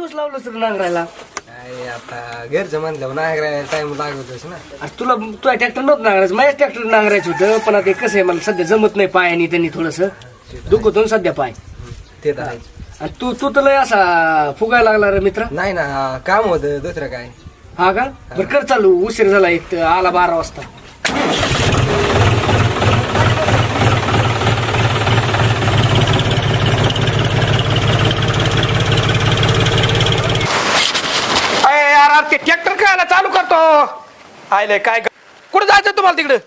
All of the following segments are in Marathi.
दिवस लावलं तर नांगरायला. काय आता घरचं म्हणलं नाही टाइम लागतच ना. अरे तुला तुझ्या ट्रॅक्टर नव्हतं नांगरायचं माझ्या ट्रॅक्टर नांगरायचं होतं पण आता हे कसं आहे मला सध्या जमत नाही पायाने त्यांनी थोडस. दुखतो ना सध्या पाय. ते तर आहेच. आणि तू तू तर लय असा फुगायला लागला रे मित्र. नाही ना काम होतं दुसरं काय. हा का? बरं कर चालू उशीर झाला एक आला बारा वाजता अरे यार अरे ते ट्रॅक्टर काय चालू करतो आयले काय कुठं जायचं तुम्हाला तिकडे?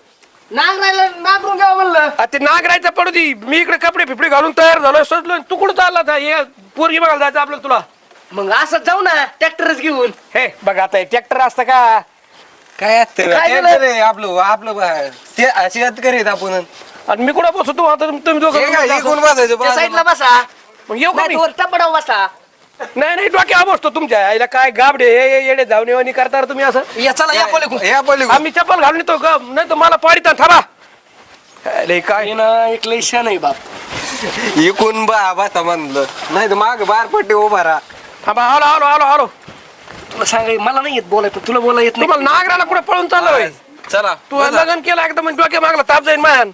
नांगरायला नांगरून घ्यावं म्हणलं. ते नागरायचं पडू दे. मी इकडे कपडे फिपडे घालून तयार झालोय सजलो तू कुठं चालला होता? ये पोरगी बघायला जायचं आपल्याला तुला. मग असं जाऊ ना ट्रॅक्टरच घेऊन. हे बघ आता ट्रॅक्टर असतं का? काय असतं काय ते झालं? तर आहे आपलं आपलं बा- ते शेत करीत आपण. आणि मी कुठं बसतो आता तुम- तुम्ही दोघं हे बसायचं साईडला. बसा. मग येऊ का मी? नाही बसा. नाही नाही डोक्यावर बसतो तुमच्या आईला. काय गाबडे हे- येडे धावणेवाणी करता रे तुम्ही असं? या चला या पलीकडून. या. आम्ही चप्पल घालून येतो ग नाही तर मला पाडिता थांबा. अरे काय? हे ना एक लय शान आहे बाप. इकून बा बसा म्हणलं. नाही तर माग बार पट्टी उभा राहा. थांबा आलो आलो आलो आलो तुला सांगाय मला नाही येत बोलाय पण तुला बोला येत नाही. तुम्हाला नागराला कुठे पळून चाललोय? चला. तू लग्न केलं एकदम डोक्या मागला ताप जाईन मायान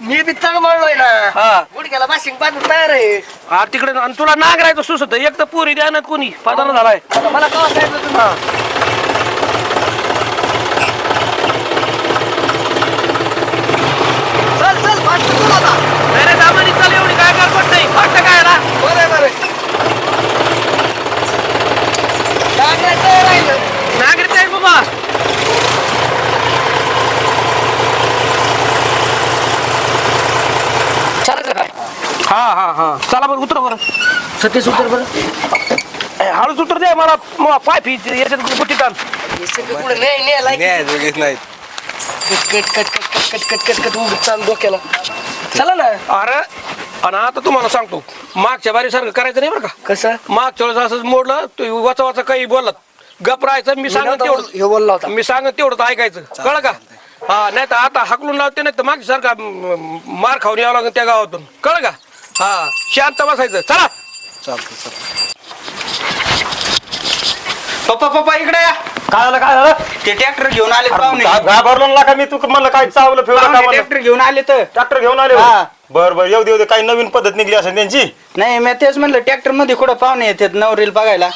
मी बी म्हणलोय ना. हा. गुडघ्याला बाशिंग बांधून तयार आहे. हा तिकडे आणि तुला नागरायचं सुसत एक तर पुरी द्यानात कोणी. पादाना झालाय. आता मला कवा सांगितलं तुम्ही चल चल फास्ट बोल आता. नाही रे दामानी चाल एवढी काय गडबड नाही. फाटलं काय ना बरं बरं काय करायचं राहिलं. नागरिक आहे बाबा चालायचं काय हा हा हा. चला बरं उतर बरं. सतीश उतर बरं. ए, हळूच उतर दे मला म- पाय फी याच्यात बुट्टी ताण. हे सगळं पुढे नाही नाही लायकी. नाही जोगीच नाही cut cut cut cut cut cut cut कट उभं चाल डोक्याला. चला ना. अरे आणि आता तुम्हाला सांगतो मागच्या बारी सारखं करायचं नाही बरं का? कसं? मागच्या वेळेस असंच मोडलं तू वाचा वाचा काही बोलत. गप राहायचं मी सांगत तेवढं. हे बोलला होता. मी सांगत तेवढं ऐकायचं. कळ का? हा नाही तर आता हाकलून लावते नाही तर मागच्या सारखा मार खाऊन यावं लागेल त्या गावातून. कळ का? हा शांत बसायचं. चला. चालतं चालतं पप्पा पप्पा इकडे या. काय झालं काय झालं? ते ट्रॅक्टर घेऊन आले पाहुणे. घा- घाबरलो ना का मी तू म्हणलं काय चावलं फिरलं का ट्रॅक्टर घेऊन आले तर. ट्रॅक्टर घेऊन आले हा. बर बर येऊ दे येऊ दे. काही नवीन पद्धत निघली असेल त्यांची? नाही मी तेच म्हणलं ट्रॅक्टरमध्ये कुठं पाहुणे येतात नवरील बघायला?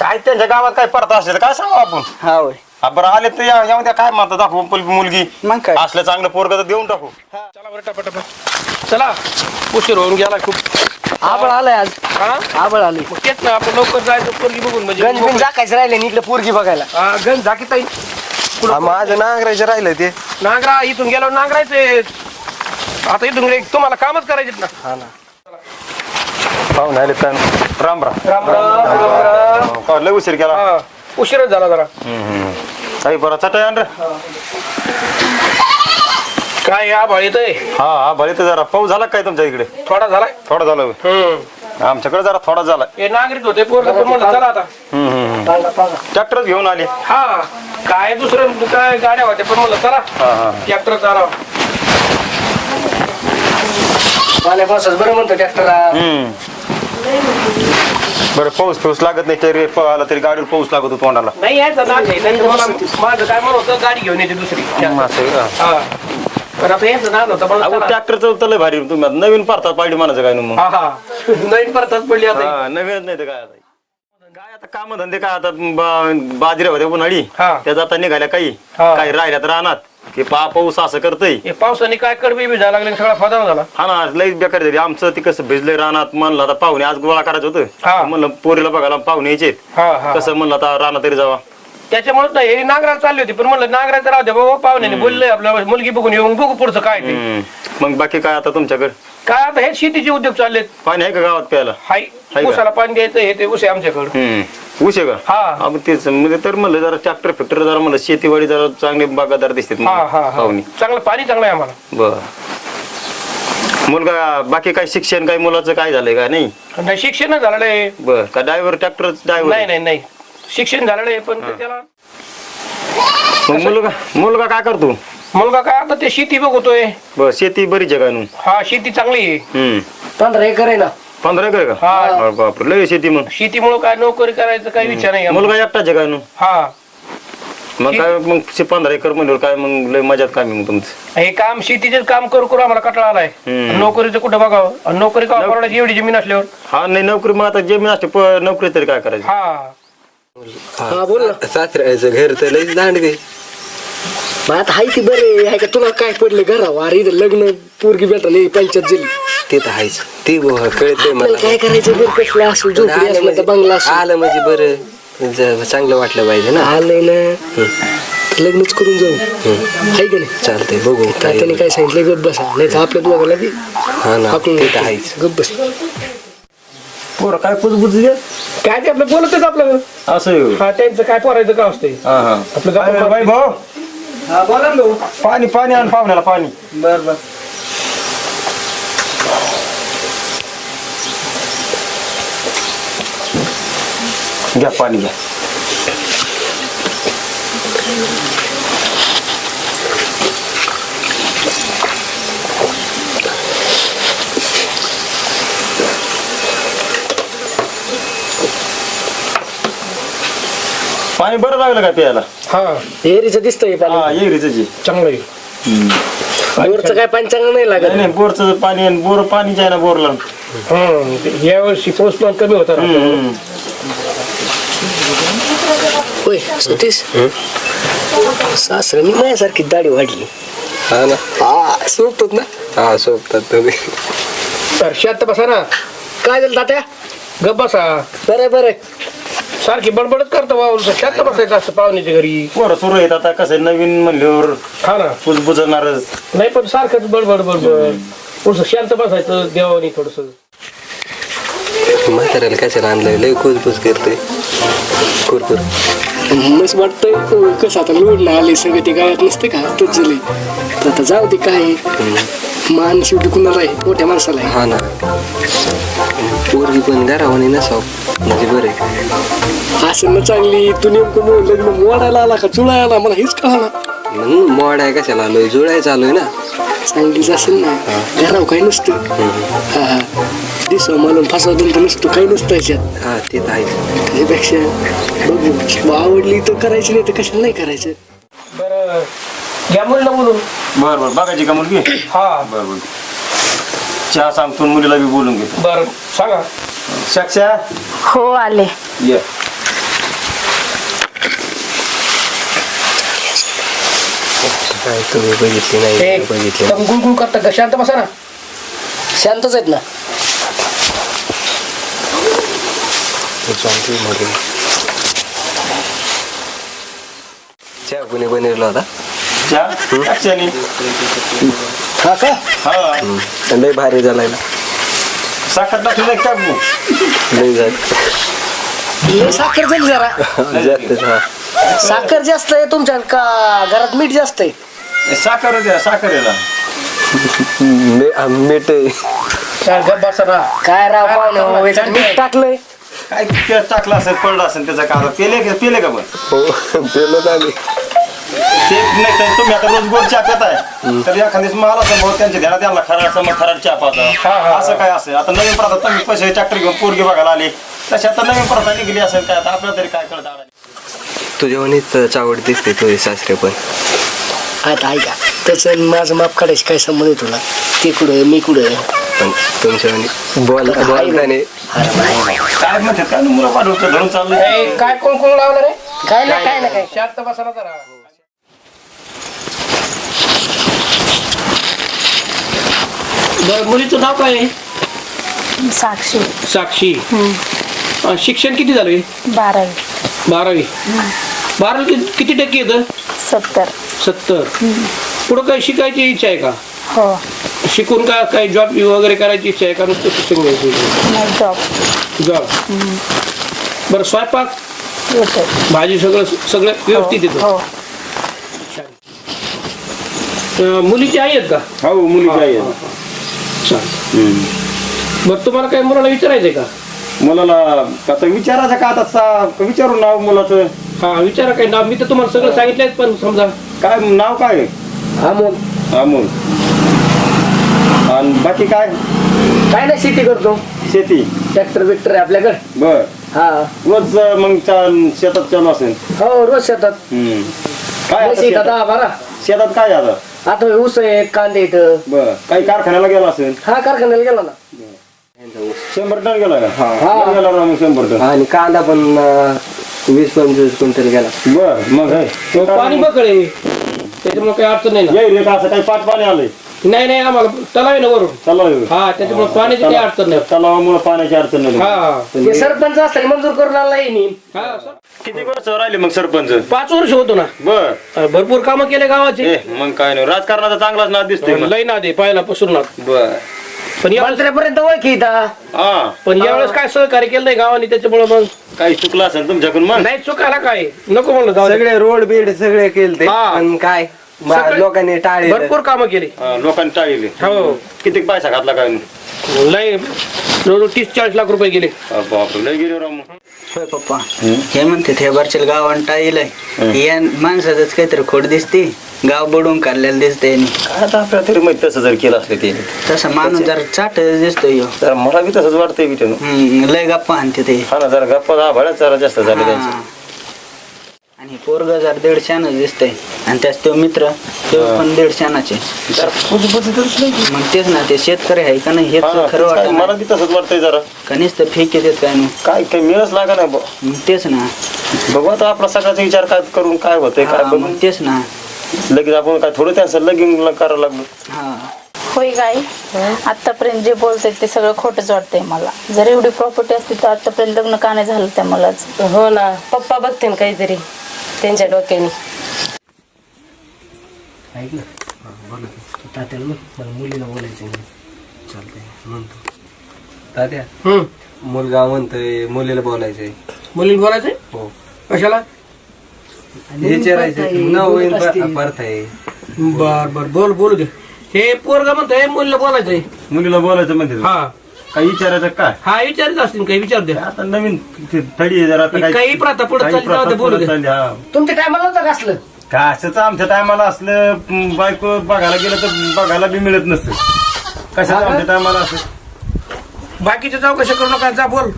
काय त्यांच्या गावात काय परत असेल काय सांगू आपण? हा होय. हा, बरं आले तर या या उद्या काय म्हणतात दाखवू पल- मुलगी. मग काय? असलं चांगलं पोरग तर देऊन टाकू. चला बरं टपाटपा. चला. उशीर होऊन गेला खूप. आबळ आलाय आज. हा? आबळ आली मग तेच ना आपण लवकर जायचं पोरगी बघून गंज बिन म्हणजे जाकायचं राहिले आणि इकडे पोरगी बघायला. हा, गंज झाकीत आहे हा, माझं नांगरायचं राहिलं ते. नांगरा इथून गेलो नांगरायचे आता इथून गे- तुम्हाला कामच करायचे ना. हा ना. पाहून आले तर राम राम. राम राम राम राम. का लय उशीर केला. हा. उशीरच झाला जरा. काही बरं चटई आण रे. काय या भाळीत आहे हा हा बरे तर जरा. पाऊस झाला काय तुमच्या इकडे? थोडा झालाय थोडा झाला होय. हम्म. आमच्याकडे जरा थोडा झाला. हे नागरिक होते पोरग पण म्हणलं चला आता. ट्रॅक्टरच घेऊन आली. हा काय दुसरं काय गाड्या होत्या पण म्हणलं चला. हा हा. ट्रॅक्टर चालवा. पाण्या पावसाच बरं म्हणतो ट्रॅक्टरला. हम्म. बरं पाऊस पाऊस लागत नाही तरी प- आला तरी गाडीवर पाऊस लागतो तोंडाला. नाही यायचं तर मला माझं काय म्हणत होतं गाडी घेऊन येते दुसरी. असं आहे का? हा. पण आता यांचं नाव नव्हतं अहो म्हणून ट्रॅक्टरचं तर लय भारी तुम्ही आता नवीन पारतात पाहिजे म्हणायचं काय ना मग. हा हा. नवीन पडली आता. हा, नवीन नाही तर काय आता. काय आता काम धंदे काय आता बा- बाजरी होते उन्हाळी. हा. त्यात आता निघाल्या काही. हा. काही राहिल्यात रानात. की पा पाऊस असं करतय. हे पावसाने काय कडबी बी झाला लागले सगळा फादा झाला. हा ना लई बेकार झाली. आमचं ते कसं भिजलंय रानात म्हणलं आता पाहुणे आज गोळा करायचं हा. होतं म्हणलं पोरीला बघायला पाहुणे यायचे हा हा. कसं म्हणलं आता रानात तरी जावा. त्याच्यामुळे नाही हे नांगराला चालली होती. पण म्हणलं नांगराचं राहू दे बाबा पाहुण्याने बोललंय आपल्या मुलगी बघून येऊन बघू पुढचं काय ते. हम्म. मग बाकी काय आता तुमच्याकडे? काय आता हे शेतीचे उद्योग चाललेत. पाणी आहे का गावात प्यायला? हाय. हाय का? उसाला पाणी द्यायचं हे ते उसे आमच्याकडं. हम्म. ऊस आहे का? हा. हा, मग तेच म्हणजे तर म्हणलं जरा ट्रॅक्टर फॅक्टर जरा म्हणलं शेतीवाडी जरा चांगले बागादार दिसतात हा हा हा. पाहुणे. चांगलं पाणी चांगलं आहे आम्हाला. बर. मुलगा बाकी काय शिक्षण काय मुलाचं काय झालंय का? नाही? नाही शिक्षण झालेलं आहे. बर. का ड्रायव्हर ट्रॅक्टर नाही ड्रायव्हर नाही नाही. शिक्षण झालेलं आहे पण ते त्याला मग मुलगा मुलगा काय करतो? मुलगा काय आता ते शेती बघतोय. बर शेती बरीच आहे का नू हा शेती चांगली आहे. हम्म. पंधरा एकर आहे ना. पंधरा एकर का? हा. अरे बापरे लय शेती मग. शेतीमुळे काय नोकरी करायचं काही विचार नाही मुलगा एकटाच आहे काय नु हा. मग काय मग शे- पंधरा एकर म्हणल्यावर काय मग लय मजात काय मग तुमचं. हे काम शेतीचे काम करू करू आम्हाला कटाळा आलाय. हम्म. नोकरीचं कुठं बघावं? आणि नोकरी का परवडायची एवढी जमीन असल्यावर? हा नाही नोकरी मग आता जमीन असते प- नोकरी तरी काय करायचं? हा. हा बोल ना. सासऱ्याचं घर तर लईच दांडगे मग आता हाय ती बरे आहे का? तुला काय पडलं घरावर? अरे इथं लग्न पोरगी भेटलं पंचायत झाली ते तर आहेच. ते कळतंय मला. काय करायचं? बरं कसलं असं झोपडी आलं असलं तर बंगला म्हणजे असं. आलं म्हणजे बरं. ज- चांगलं वाटलं पाहिजे ना. आलंय ना. लग्नच करून जाऊ. हाय का नाही? चालतंय बघू. काय तात्याने काय सांगितलं गप बसा. नाही तर आपल्या दोघाला बी हा ना हाकलून ते तर आहेच. गप बस. पोरं काय कुजबुज दे काय ते आपलं बोलतच आपलं. असं आहे. हा त्यांचं काय पोरायचं का असते हा हा. आपलं बाई भाऊ. हा बोला ना भाऊ. पाणी पाणी आण पाहुण्याला पाणी. बर बर. घ्या पाणी घ्या. पाणी बरं लागलं का प्यायला? हा. एरीचं दिसतंय पाणी. हा येरीच जी. चांगलं आहे. बोरचं काय पाणी चांगलं नाही लागत. नाही बोरचं पाणी आणि बोर पाणी आहे ना बोरला. हं, ते या वर्षी पाऊस पण कमी होता ना. हम्म. होय सतीश. सासऱ्याने माझ्यासारखी दाढी वाढली. हा ना. हा सोबतोच ना? हा सोबतात तुम्ही तर शांत बसा ना. काय झालं तात्या? गप बसा. बरं बरं. सारखी बडबडच करता वावर शांत बसायचं असतं पाहुण्याच्या घरी. पोरं सुरू आहेत आता कसं आहे, नवीन म्हणल्यावर हा ना. बुजबुजणारच नाही पण सारखंच बडबड बडबड. थोडस शांत बसायचं देवानी थोडस. म्हाताऱ्याला कशाला आणलंय? लय कुजबुज करते कुरकुर मस्त वाटतंय. अं, कसं आता लोडणं आले सगळं ते गाळ्यात नसते का? तोच झाले तर आता जाऊ दे काय आहे. मान शेवटी कुणाला आहे? मोठ्या माणसाला आहे. हा ना. पोरगी पण घरावानी नसाव. म्हणजे बरे असं न चांगली. तू नेमकं मो- लग्न मोडायला आला का? चुळायला आला? मला हेच कळाला. म्हणून मोड आहे कशाला आलोय? जुळाय चालूय ना. चांगलीच असेल ना. घराव काही नसतं. हा हा. दिसव मला फसाव तर नसतो काही नसतं याच्यात हा ते तर आहेच. त्याच्यापेक्षा बघू आवडली तर करायची नाही तर कशाला नाही करायचं? बरं घ्या म्हणलं बोलून. बर बर बघायची का मुलगी? हा. बर बर. चहा सांगतो आणि मुलीला बी बोलून घेतो बरं सांगा. साक्षा हो? आले. ये. काय तुम्ही बघितली नाही बघितली गुळगुळ करता का? शांत बसा ना. शांतच आहेत ना चालते मध्ये चहा कुणी बनवला होता. हा का हा. लय भारी झालाय ना. साखर टाकली नाही का? लय झालं. साखर झाली जरा. साखर जास्त आहे तुमच्या का घरात मीठ जास्त आहे? साखर साखर मीठ काय राव पाहुणे हो, मीठ टाकलंय. काय ते टाकलं असेल पडलं असेल त्याचा कागद? पेले का पेले का पण हो पेलो ते नाही तर तुम्ही आता रोज गोड चहा पिताय. तर एखाद्या मला असं भाऊ त्यांच्या ध्यानात असं मग खरा चहा हा, हा, पाहता हा. असं काय असेल? आता नवीन प्रथा तुम्ही पैसे ट्रॅक्टर घेऊन पोरगी बघायला आले. तशी आता नवीन प्रथा निघली असेल काय? आता आपल्याला तरी काय कळत तुझ्या चावड दिसते तुझे सासरे पण. आता ऐका त्याचं माझं माप काढायचं काय संबंध आहे तुला? ते कुठं मी कुठं पण तुमच्या बोल काय म्हणतात काय मुलं पाठवतं धरून चाललंय. ए, काय कोण कोण लावलं रे? काय नाही काय नाही काय शांत बसा ना जरा. बरं मुलीचं नाव काय आहे? साक्षी. साक्षी. अं, शिक्षण किती झालंय? बारावी. बारावी. बारावी किती- किती टक्के येतं? सत्तर. सत्तर. पुढं काय शिकायची इच्छा आहे का? हो. शिकून का काय जॉब वगैरे करायची इच्छा आहे? का नुसतं शिक्षण घ्यायची नाही जॉब जॉब बरं स्वयंपाक? भाजी सगळं सगळं व्यवस्थित येतं? हो. अं, मुलीची आई आहेत का? हो मुलीची आई आहे. चालेल. बरं तुम्हाला काय मुलाला विचारायचंय का? मुलाला आता विचारायचं का? आता सा- विचारू नाव मुलाचं. हा विचारा काय नाव. मी तर तुम्हाला सगळं सांगितलंय पण समजा. काय नाव काय? अमोल. अमोल. आणि बाकी काय? काय नाही शेती करतो. शेती? ट्रॅक्टर बिक्टर आहे आपल्याकडे. बर. हा. रोज मग चा- शेतात चालू असेल. हो रोज शेतात. हम्म. काय आता शेतात शेतात? हा बरा. शेतात काय आता? आता ऊस आहे कांदे इथं बर. काही कारखान्याला गेला असेल? हा कारखान्याला गेला ना. शंभर टन गेला का? हा. गेला ना मग शंभर टन. आणि कांदा पण अं, वीस पंचवीस क्विंटल गेला. बर मग हे. पाणी बकळे त्याच्यामुळे काही अडचण नाही ना. येईल रे का असं काही पाच पाणी आलंय. नाही नाही आम्हाला तलाव आहे ना वरून. चला हा त्याच्यामुळे पाण्याची काही अडचण नाही. तलावामुळे पाण्याची अडचण नाही. हा. सरपंच असताना मंजूर करून हा. सर. किती वर्ष राहिले मग सरपंच? पाच वर्ष होतो ना. बर. भरपूर कामं केले गावाचे. ए मग काय नाही. राजकारणाचा चांगलाच नाद दिसतोय मग. लई ना दे पाहिला पासून ना बर. पण यावेळेस मंत्र्यापर्यंत ओळखी इथं हा. पण यावेळेस काय सहकार्य केलं नाही गावाने त्याच्यामुळे मग? काही चुकलं असेल तुमच्याकडून मग? नाही चुकायला काय? नको म्हणलं जाऊ दे. सगळे रोड बीड सगळे केले ते हा. पण काय? मा- सगळे- लोकांनी टाळे भरपूर कामं केली. हा, लोकांनी टाळले. हो. किती पैसा घातला काय? नाही? लय जवळजवळ तीस चाळीस लाख रुपये गेले. अ, बापरे लय गेले राव मग. होय पप्पा. हे म्हणते हे वरच्या गावान टाईलय या माणसाच काहीतरी खोड दिसते. गाव बुडून काढलेलं दिसतंय. काय आता आपल्याला तरी माहीत तसं जर केलं असलं ते. तसा माणूस जरा चाट दिसतोय ह्यो. तर मला बी तसंच वाटतंय बी त्यानं. हम्म, लय गप्पा आणते ते. हा ना जरा गप्पा दहा भाड्यात जरा जास्त झाले हा. आणि पोरग जरा दीडशानच दिसतंय आणि त्याच तो मित्र तो पण दीडशानाचे. जरा नाही. मग तेच ना ते शेतकरी आहे का नाही हेच हा खरं तेच काय, मला वाटत बी तसंच वाटतंय जरा. कणीच तर फेक येतात काय नाही काय काही मिळच लागा नाही बुवा. मग तेच ना. बघू आता आपला सगळ्याचा विचार काय करून काय होतंय काय हा, बघून मग तेच ना. लगेच आपण काय थोडं त्यांचं लगीन करायला लागलो. हा. होय गाई. आतापर्यंत जे बोलते ते सगळं खोटंच वाटतंय मला. जर एवढी प्रॉपर्टी असती तर आतापर्यंत लग्न का नाही झालं त्या मलाच? हो ना. पप्पा बघते ना काहीतरी त्यांच्या डोक्याने. ऐक ना. बोला तात्याला मला मुलीला बोलायचं आहे. चालतंय. म्हणतो. तात्या. हम्म मुलगा म्हणतोय मुलीला बोलायचंय. मुलीला बोलायचंय? हो. कशाला? विचारायचं नवीन परत आहे बर बर. बोल बोलू दे. हे पोरगा म्हणतोय मुलीला बोलायचंय. मुलीला बोलायचं म्हणते. हा. काही विचारायचं काय हा विचारत असतील काही विचार द्या. आता नवीन ते थडी आहे जरा आता काही- काही प्रथा पुढे काही चालली जाऊ दे प्रथा बोलू पुढं दे चालली, हा. तुमच्या टायमाला नव्हतं का असलं? काय असंच आमच्या टायमाला असलं म, बायको बघायला गेलं तर बघायला बी मिळत नसतं. कशाला आमच्या टायमाला असं? बाकीच्या चौकशा करू नका जा बोल.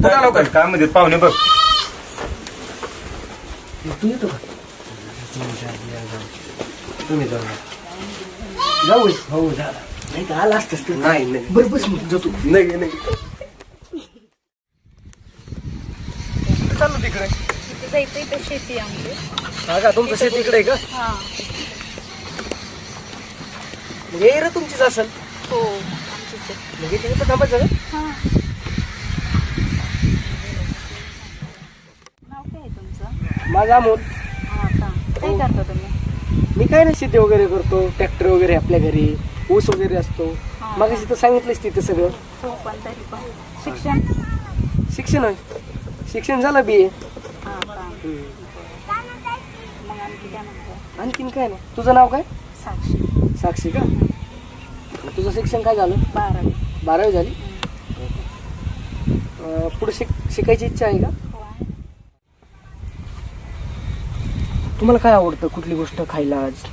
लवकर काय म्हणते पाहुणे बघ. तू येतो का? तुम्ही जाऊ जाऊ हो जा. नाही तर आला असतंस नाही नाही. बरं बस मग. जातो. नाही नाही. चालू तिकडे. जायचं इथं शेती आमची. हा का? तुमचं शेत इकडे आहे का? हा. मग तुमचीच असेल. हो आमचीच आहे. मग इथे इथं थांबायचं का? हा. नाव काय आहे तुमचं? माझा अमोल. हा का? काय करता तुम्ही? मी काय नाही शेती वगैरे करतो ट्रॅक्टर वगैरे आपल्या घरी ऊस वगैरे असतो. मग तर सांगितलंच तिथं सगळं. हो पण तरी पण. शिक्षण? शिक्षण आहे शिक्षण झालं बी ए हा का? मग आणखी काय म्हणतो? आणखीन काय नाही. तुझं नाव काय? साक्षी. साक्षी का? तुझं शिक्षण काय झालं? बारावी. बारावी झाली? अं, पुढे शिक शिकायची इच्छा आहे का हो आहे. तुम्हाला काय आवडतं? कुठली गोष्ट खायला आज?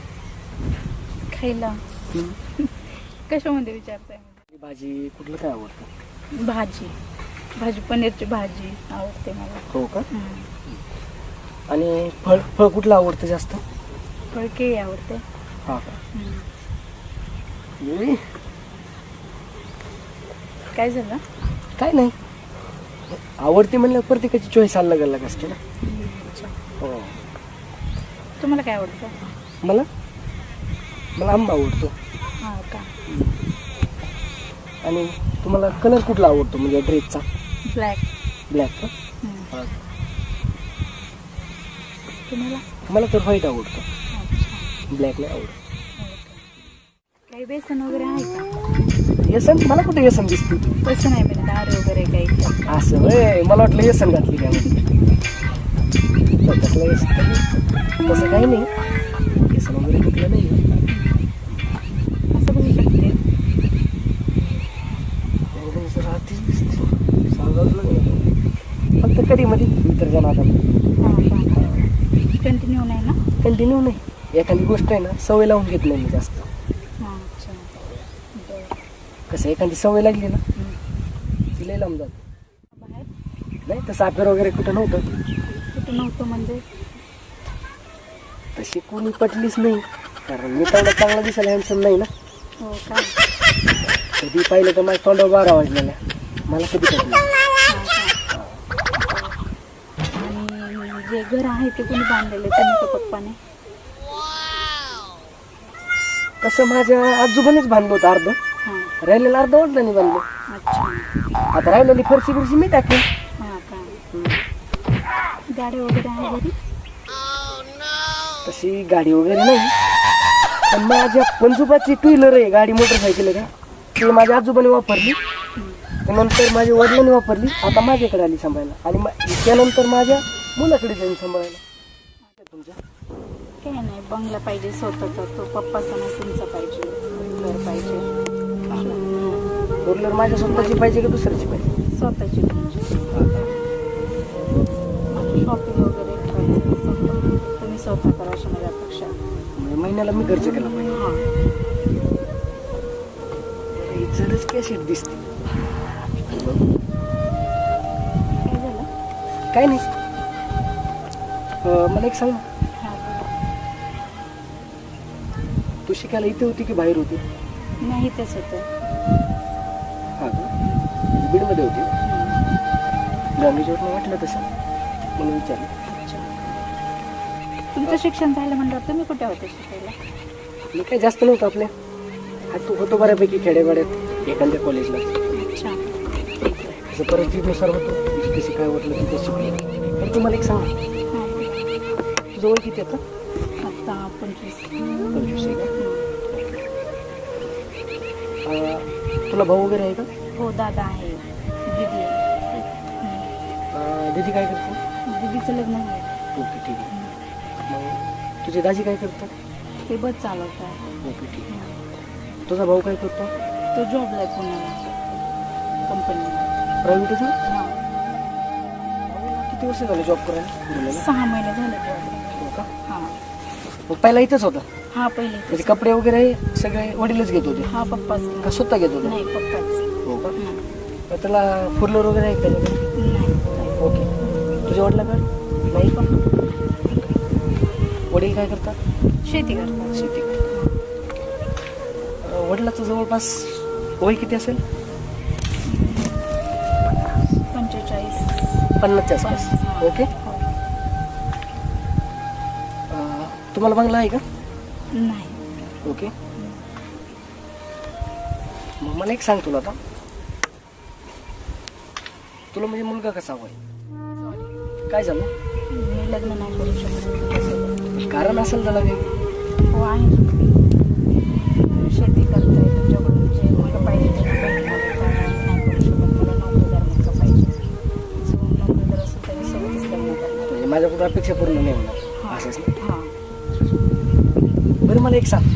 खायला? कशामध्ये विचारताय? भाजी कुठलं काय आवडतं? भाजी. भाजी पनीरची भाजी आवडते मला. हो का? हम्म. आणि फळ फळ कुठलं आवडतं जास्त? फळ केळी आवडते. हा का? हम्म. काय झालं? काय नाही. आवडते म्हणलं प्रत्येकाची चॉईस अलग अलग असते ना. तुम्हाला काय आवडतं? मला? मला आंबा आवडतो. हा का? आणि तुम्हाला कलर कुठला आवडतो म्हणजे ड्रेसचा ब्लॅक ब्लॅक का? तुम्हाला? मला तर व्हाईट आवडतो. अच्छा. ब्लॅक नाही आवडत. काही बेसन वगैरे आहे का? येसन? मला कुठे येसन दिसते? तसं नाही म्हणजे दारू वगैरे काही? असं होय. मला वाटलं येसन घातली काय म्हणून. तर तसलं तसं काही नाही येसन वगैरे कुठलं नाही असं बघू शकते एकदम असं दिसते सांगावंच फक्त कधी मध्ये इतर जण आता कंटिन्यू नाही ना. कंटिन्यू नाही एखादी गोष्ट आहे ना सवय लावून घेत नाही मी जास्त कसं एखादी सवय लागली ना तिला लांब जात बाहेर नाही तसं अफेअर वगैरे कुठं नव्हतं नव्हतं म्हणजे. तशी कोणी पटलीच नाही. कारण मी तेवढा चांगला दिसायला हॅन्सम नाही ना. हो काय कधी पाहिलं तर माझ्या तोंडावर बारा वाजलेल्या मला कधी पटलं आणि जे घर आहे ते कोणी बांधलेले का पप्पाने? तसं माझ्या आजोबानेच बांधलं होतं अर्ध. हां. राहिलेलं अर्ध वडिलांनी बांधलं. अच्छा. आता राहिलेली फरशी बिरशी मी काय गाडी वगैरे आहे घरी. तशी गाडी वगैरे नाही. पण माझ्या पंजोबाची टू व्हीलर आहे गाडी मोटरसायकल आहे का? ती माझ्या आजोबाने वापरली. त्यानंतर माझ्या वडिलांनी वापरली. आता माझ्याकडे आली सांभाळायला. आणि मा- त्यानंतर माझ्या मुलाकडे जाईन सांभाळायला. तुमच्या? काय नाही बंगला पाहिजे स्वतःचा. तो पप्पाचा नाही तुमचा पाहिजे. घर पाहिजे. फोर व्हीलर माझ्या स्वतःची पाहिजे का दुसऱ्याची पाहिजे? स्वतःची तुमची शॉपिंग वगैरे करायचं स्वतः तुम्ही स्वतः करा शनिवारपेक्षा म्हणजे महिन्याला मी खर्च केला पाहिजे. हां. जडच कॅसेट दिसते. काय झालं? काय नाही. अं, मला एक सांग. हां. तू शिकायला इथे होती की बाहेर होती? नाही तेच होतं. हा का? बीडमध्ये होती. गांधीजीवर वाटलं तसं. म्हणून विचारलं. तुमचं शिक्षण झालं म्हणल्यावर तुम्ही कुठे होते शिकायला? मी काही जास्त नव्हतं आपल्या. हा तू होतो बऱ्यापैकी खेड्यापाड्यात एखाद्या कॉलेजला अच्छा. परिस्थितीनुसार होतो. कशी काय वाटलं तिथे शिकलो. तर तुम्हाला एक सांग. तुझं वय किती आता? आता पंचवीस. पंचवीस आहे का? अं, तुला भाऊ वगैरे आहे का? हो दादा आहे. दिदी आहे. अं, दीदी काय करते? दिदीचं लग्न आहे ओके ठीक आहे. मग तुझे दाजी काय करतात? ते बस चालवत आहे ओके ठीक आहे. तुझा भाऊ काय करतो? तो जॉबला आहे पुण्याला. कंपनीला प्रायव्हेटच ना हां. किती वर्ष झाले जॉब करायला पुण्याला? सहा महिने झाले. जॉबला हो का? हां. मग पहिला इथंच होता? हा पहिले म्हणजे कपडे वगैरे सगळे वडीलच घेत होते? हा पप्पाच. का स्वतः घेत होते? नाही पप्पाच. हो का? हं. त्याला फुरलर वगैरे आहे का? त्याच्याकडे? नाही. ओके. तुझ्या वडिलाकडे नाही पण. वडील काय करतात? शेती करतात. शेती करतात. वडिलाचं जवळपास वय किती असेल? पंचेचाळीस. पन्नासच्या आसपास. ओके. तुम्हाला बंगला आहे का? नाही. ओके. मग मला एक सांग तुला आता. तुला म्हणजे मुलगा कसा हवाय काय झालं? मी लग्न नाही करू शकत. कारण असेल त्याला वेगळं हो आहे. शेती करताय तुमच्याकडून जे मुलं पाहिजे ते नाही करू शकत मला नोकरीदार मुलगा पाहिजे. जो नोकरीदार असेल त्याच्या सोबतच लग्न करणार. म्हणजे माझ्याकडून अपेक्षा पूर्ण नाही होणार. हां. असंच हां. बरं मला एक सांग.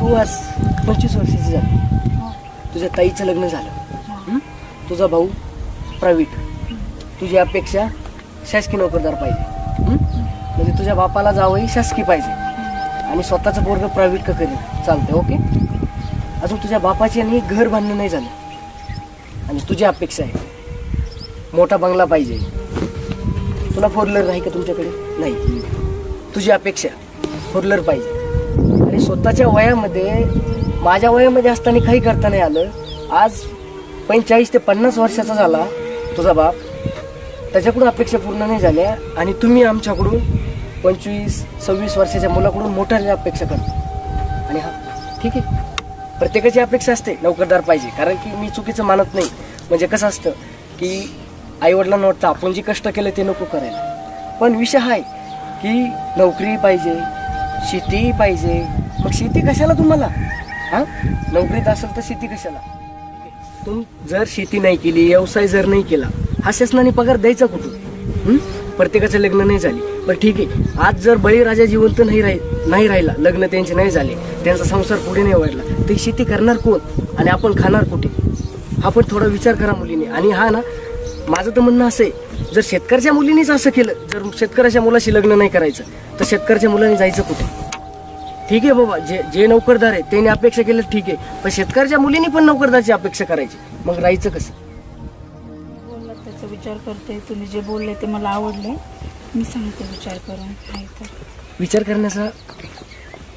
तू आज पंचवीस वर्षाची झाली. हो. तुझ्या ताईचं लग्न झालं? तुझा भाऊ प्रायव्हेट तुझी अपेक्षा शासकीय नोकरदार पाहिजे. म्हणजे तुझ्या बापाला जावंही शासकीय पाहिजे. आणि स्वतःचं पोरग प्रायव्हेट का करेल चालतंय ओके अजून तुझ्या बापाची आणि घर बांधणं नाही झालं. आणि तुझी अपेक्षा आहे. मोठा बंगला पाहिजे. तुला फोर व्हीलर नाही का तुमच्याकडे? नाही. तुझी अपेक्षा फोर व्हीलर पाहिजे. आणि स्वतःच्या वयामध्ये माझ्या वयामध्ये असताना काही करता नाही आलं. आज पंचेचाळीस ते पन्नास वर्षाचा झाला. तुझा बाप. त्याच्याकडून अपेक्षा पूर्ण नाही झाल्या आणि तुम्ही आमच्याकडून पंचवीस सव्वीस वर्षाच्या मुलाकडून मोठ्या अपेक्षा करता. आणि हा ठीक आहे. प्रत्येकाची अपेक्षा असते नोकरदार पाहिजे. कारण की मी चुकीचं मानत नाही. म्हणजे कसं असतं की आईवडिलांना वाटतं आपण जे कष्ट केलं ते नको करायला. पण विषय हा आहे की नोकरी पाहिजे शेती पाहिजे. मग शेती कशाला तुम्हाला? हां? नोकरीत असेल तर शेती कशाला? तुम जर शेती नाही केली व्यवसाय जर नाही केला हा शासनाने पगार द्यायचा कुठून? प्रत्येकाचं लग्न नाही झाली. बरं ठीक आहे. आज जर बळीराजा जिवंत नाही राही नाही राहिला लग्न त्यांचे नाही झाले त्यांचा संसार पुढे नाही वाढला तर शेती करणार कोण? आणि आपण खाणार कुठे? हा पण थोडा विचार करा मुलीने. आणि हा ना माझं तर म्हणणं असं आहे जर शेतकऱ्याच्या मुलीनेच असं केलं जर शेतकऱ्याच्या मुलाशी लग्न नाही करायचं तर शेतकऱ्याच्या मुलाने जायचं कुठे? ठीक आहे बाबा जे जे नोकरदार आहे त्यांनी अपेक्षा केलं ठीक आहे पण शेतकऱ्याच्या मुलींनी पण नोकरदारची अपेक्षा करायची. मग राहायचं कसं? त्याचा विचार करते तुम्ही जे बोलले ते मला आवडले. मी सांगते विचार करून तर. विचार करण्याचा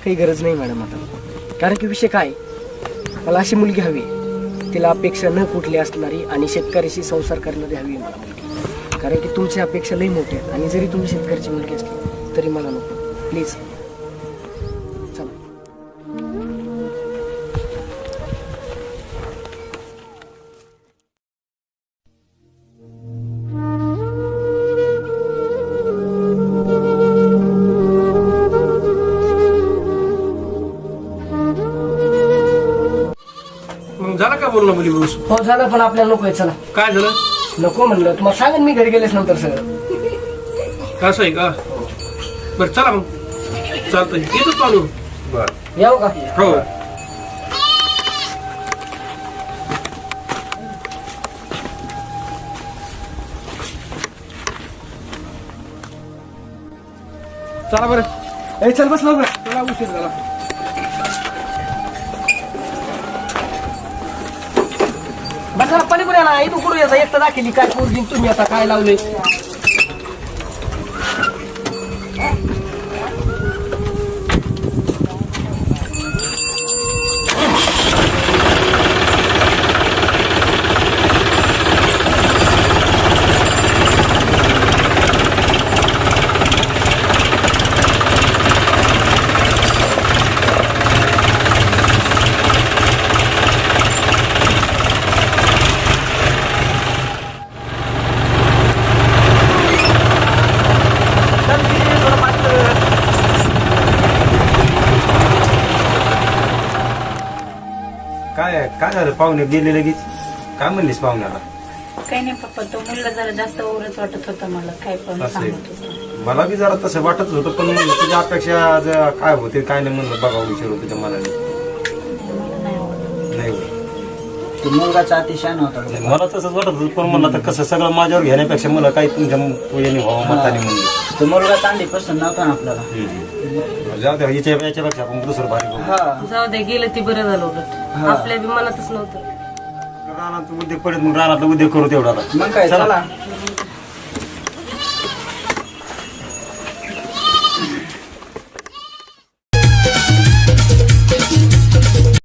काही गरज नाही मॅडम आता. कारण की विषय काय? मला अशी मुलगी हवी आहे. तिला अपेक्षा न कुठली असणारी आणि शेतकऱ्याशी संसार करणारी हवी आहे मला मुलगी. कारण की तुमच्या अपेक्षा लई मोठ्या आहेत आणि जरी तुम्ही शेतकऱ्याची मुलगी असली तरी मला नको. प्लीज बोलणं मुली बरोबर हो झालं पण आपल्याला नको आहे चला. काय झालं? नको म्हणलं. तुम्हाला सांगेन मी घरी गेल्यास नंतर सगळं. असं आहे का? बरं चला मग. चालतंय. येतो चालू येऊ का? हो. चला बरं. ए चल बस लवकर. चला उशीर झाला. पलीकडे तू कुठे यायचा एकटा दाखिली काय पोरगी तुम्ही आता काय लावले काय काय झालं पाहुणे गेले लगेच काय म्हणलीस पाहुण्याला काही नाही पप्पा तो मुलगा जरा जास्त ओरच वाटत होता मला काय पण असं आहे. सांगत होता मला बी जरा तसं वाटत होतं पण म्हणलं तुझ्या अपेक्षा ज- काय होते काय नाही म्हणलं बघा विचारू तुझ्या मनाने मला नाही नाही होत. तो मुलगाचा अतिशय होता बघ. मला तसंच वाटत होतं पण म्हणलं तर कसं सगळं माझ्यावर घेण्यापेक्षा मला काही तुमच्या याने व्हावं मताने म्हणलं तो मुलगा चांगली पसंत नव्हता ना आपल्याला हम्म. जाऊ द्या याच्या याच्यापेक्षा आपण दुसरं भारी. हा. जाऊ दे गेलं ती बरं झालं उलट. आपल्या बी मनातच नव्हतं. रानात उद्योग पडेल मग रानातलं उद्योग करू तेवढा मग काय चला. चला.